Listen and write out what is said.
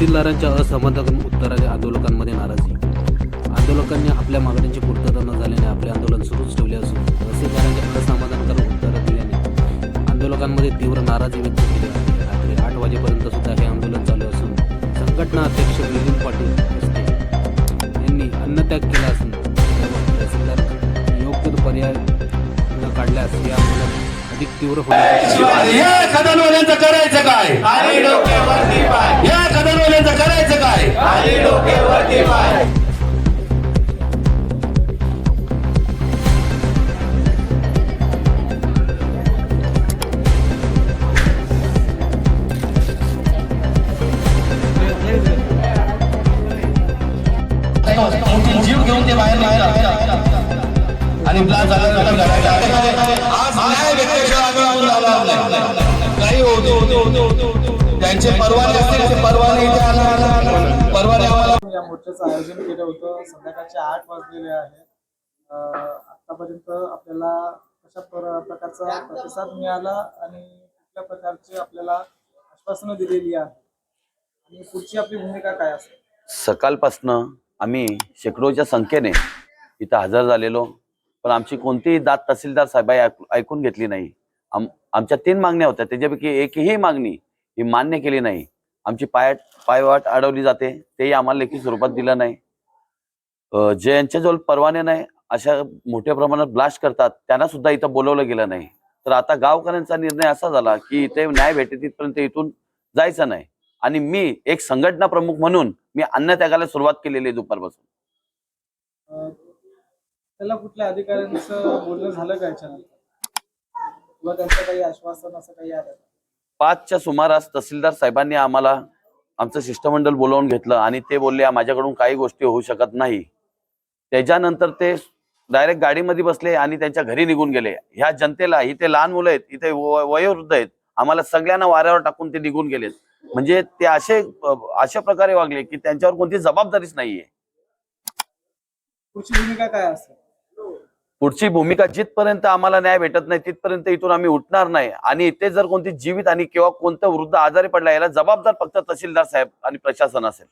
तहसीलदारांच्या असमाधान उत्तराने आंदोलकांमध्ये नाराजी. आंदोलकांनी आपल्या मागण्यांची पूर्तता न झाल्याने आपले आंदोलन सुरूच ठेवले असून तहसीलदारांच्या असमाधानकारक उत्तरं दिल्याने आंदोलकांमध्ये तीव्र नाराजी व्यक्त केली आहे. रात्री आठ वाजेपर्यंत सुद्धा हे आंदोलन चालू असून संघटना अध्यक्ष मिलिंद पाटील यांनी अन्नत्याग केला असून तहसीलदार योग्य पर्याय न काढल्यास हे आंदोलन अधिक तीव्र होण्याची या खदानवाल्यांचं करायचं काय? या खाली डोके वरती पाय. जीव घेऊन ते बाहेर आणि ब्लास्ट झाल्यानंतर घराच्या त्यांचे परवाने असतील ते परवाने इथे आणा परवाने आम्हाला या मोर्चाचं आयोजन केलं होतं. संध्याकाळचे आठ वाजलेले आहे अं, आतापर्यंत आपल्याला कशा प्र- प्रकारचा प्रतिसाद मिळाला आणि कुठल्या प्रकारची आपल्याला आश्वासनं दिलेली आहे आणि पुढची आपली भूमिका काय असेल? सकाळपासनं आम्ही शेकडोच्या संख्येने इथं हजर झालेलो. पण आमची कोणतीही दाद तहसीलदार साहेब ऐकून घेतली नाही. आम आमच्या तीन मागण्या होत्या. त्याच्यापैकी एकही मागणी ही मान्य केली नाही. आमची पाय पायवाट अडवली जाते. तेही आम्हाला लेखी स्वरूपात दिलं नाही. जे यांच्याजवळ परवाने नाही अशा मोठ्या प्रमाणात ब्लास्ट करतात. त्यांना सुद्धा इथं बोलवलं गेलं नाही. तर आता गावकऱ्यांचा निर्णय असा झाला की इथे न्याय भेटे तिथपर्यंत इथून जायचं नाही. आणि मी एक संघटना प्रमुख म्हणून मी अन्न त्यागायला सुरुवात केलेली आहे दुपारपासून. त्याला कुठल्या अधिकाऱ्यांचं बोलणं झालं काय त्यांचं काही आश्वासन असं काही आलं? पाचच्या सुमारास तहसीलदार साहेबांनी आम्हाला आमचं शिष्टमंडळ बोलावून घेतलं आणि ते बोलले माझ्याकडून काही गोष्टी होऊ शकत नाही. त्याच्यानंतर ते डायरेक्ट गाडीमध्ये बसले आणि त्यांच्या घरी निघून गेले. ह्या जनतेला इथे लहान मुलं आहेत इथे वयोवृद्ध आहेत आम्हाला सगळ्यांना वाऱ्यावर टाकून ते निघून गेलेत. म्हणजे ते असे अशा प्रकारे वागले की त्यांच्यावर कोणती जबाबदारीच नाहीये. पुढची भूमिका काय असेल पुढची भूमिका जिथपर्यंत आम्हाला न्याय भेटत नाही तिथपर्यंत इथून आम्ही उठणार नाही. आणि इथे जर कोणती जीवित आणि किंवा कोणतं वृद्ध आजारी पडला याला जबाबदार फक्त तहसीलदार साहेब आणि प्रशासन असेल.